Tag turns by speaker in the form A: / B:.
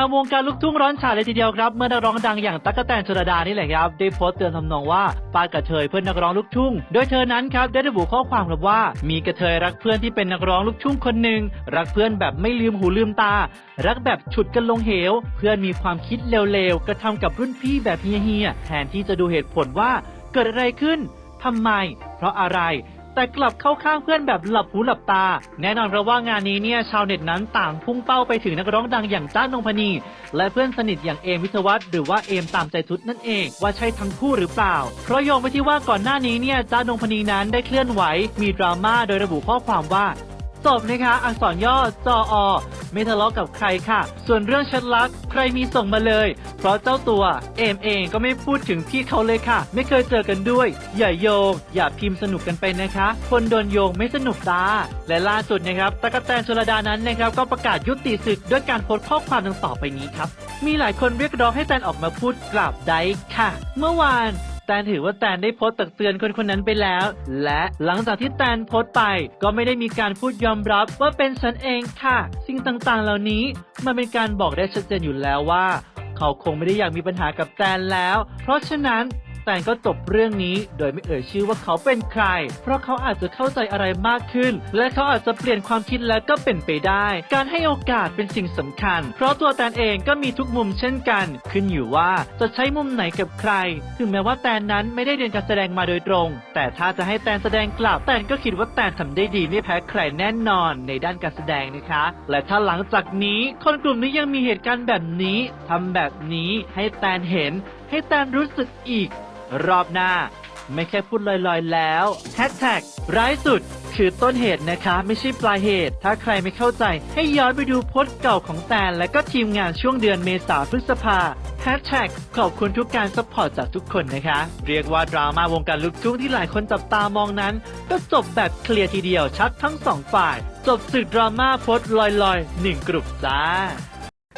A: างวงการลูกทุ่งร้อนฉาเลยทีเดียวครับ เมื่อนักร้องดังอย่างตั๊กแตนชลดานี่แหละครับ ได้โพสต์เตือนทำนองว่าปากระเทยเพื่อนนักร้องลูกทุ่ง โดยเธอนั้นครับได้ระบุข้อความครับว่า มีกระเทยรักเพื่อนที่เป็นนักร้องลูกทุ่งคนหนึ่งรักเพื่อนแบบไม่ลืมหูลืมตา รักแบบฉุดกันลงเหว เพื่อนมีความคิดเลวๆกระทำกับรุ่นพี่แบบเฮียๆแทนที่จะดูเหตุผลว่าเกิดอะไรขึ้นทำไม เพราะอะไร แต่กลับเข้าข้างเพื่อนแบบหลับหูหลับตา แน่นอนเพราะว่างานนี้เนี่ยชาวเน็ตนั้นต่างพุ่งเป้าไปถึงนักร้องดังอย่างจ้านงพนี และเพื่อนสนิทอย่างเอมวิทวัฒน์หรือว่าเอมตามใจทุดนั่นเองว่าใช่ทั้งคู่หรือเปล่า เพราะโยงไปที่ว่าก่อนหน้านี้เนี่ยจ้านงพนีนั้นได้เคลื่อนไหว มีดราม่าโดยระบุข้อความว่า จบนะคะ อักษรย่อจออ ไม่ทะเลาะกับใครค่ะ ส่วนเรื่องแชทลักใครมีส่งมาเลย เพราะเจ้าตัวเอมเองก็ไม่พูดถึงพี่เขาเลยค่ะ ไม่เคยเจอกันด้วย อย่าโยง อย่าพิมพ์สนุกกันไปนะคะ คนโดนโยงไม่สนุกตา และล่าสุดนะครับตะกะแตนชลดานั้นนะครับก็ประกาศยุติศึกด้วยการโพสต์ข้อความดังต่อไปนี้ครับ มีหลายคนเรียกร้องให้แตนออกมาพูดกราบได้ค่ะ เมื่อวาน แตนถือว่าแตนได้โพสต์ตักเตือนคนคนนั้นไปแล้ว และหลังจากที่แตนโพสต์ไป ก็ไม่ได้มีการพูดยอมรับว่าเป็นฉันเองค่ะ สิ่งต่างๆ เหล่านี้มันเป็นการบอกได้ชัดเจนอยู่แล้วว่า เขาคงไม่ได้อยากมีปัญหากับแตนแล้ว เพราะฉะนั้น แตนก็จบเรื่องนี้ โดยไม่เอ่ยชื่อว่าเขาเป็นใคร เพราะเขาอาจจะเข้าใจอะไรมากขึ้น และเขาอาจจะเปลี่ยนความคิดแล้วก็เป็นไปได้ การให้โอกาสเป็นสิ่งสำคัญ เพราะตัวแตนเองก็มีทุกมุมเช่นกัน ขึ้นอยู่ว่าจะใช้มุมไหนกับใคร ถึงแม้ว่าแตนนั้นไม่ได้เรียนการแสดงมาโดยตรง แต่ถ้าจะให้แตนแสดงกลับแตนก็คิดว่าแตนทำได้ดีไม่แพ้ใครแน่นอนในด้านการแสดงนะคะ และถ้าหลังจากนี้คนกลุ่มนี้ยังมีเหตุการณ์แบบนี้ทำแบบนี้ให้แตนเห็น ให้แตนรู้สึกอีก รอบหน้า ไม่แค่พูดลอยๆแล้วแฮชแท็กร้ายสุด คือต้นเหตุนะคะ ไม่ใช่ปลายเหตุ ถ้าใครไม่เข้าใจให้ย้อนไปดูโพสต์เก่าของแตนและก็ทีมงานช่วงเดือนเมษาพฤษภาแฮชแท็กขอบคุณทุกการสปอร์ตจากทุกคนนะคะ เรียกว่าดราม่าวงการลูกทุ่งที่หลายคนจับตามองนั้น ก็จบแบบเคลียร์ทีเดียวชัดทั้งสองฝ่าย จบสึกดราม่าโพสต์ลอยๆหนึ่งกลุ่มจ้า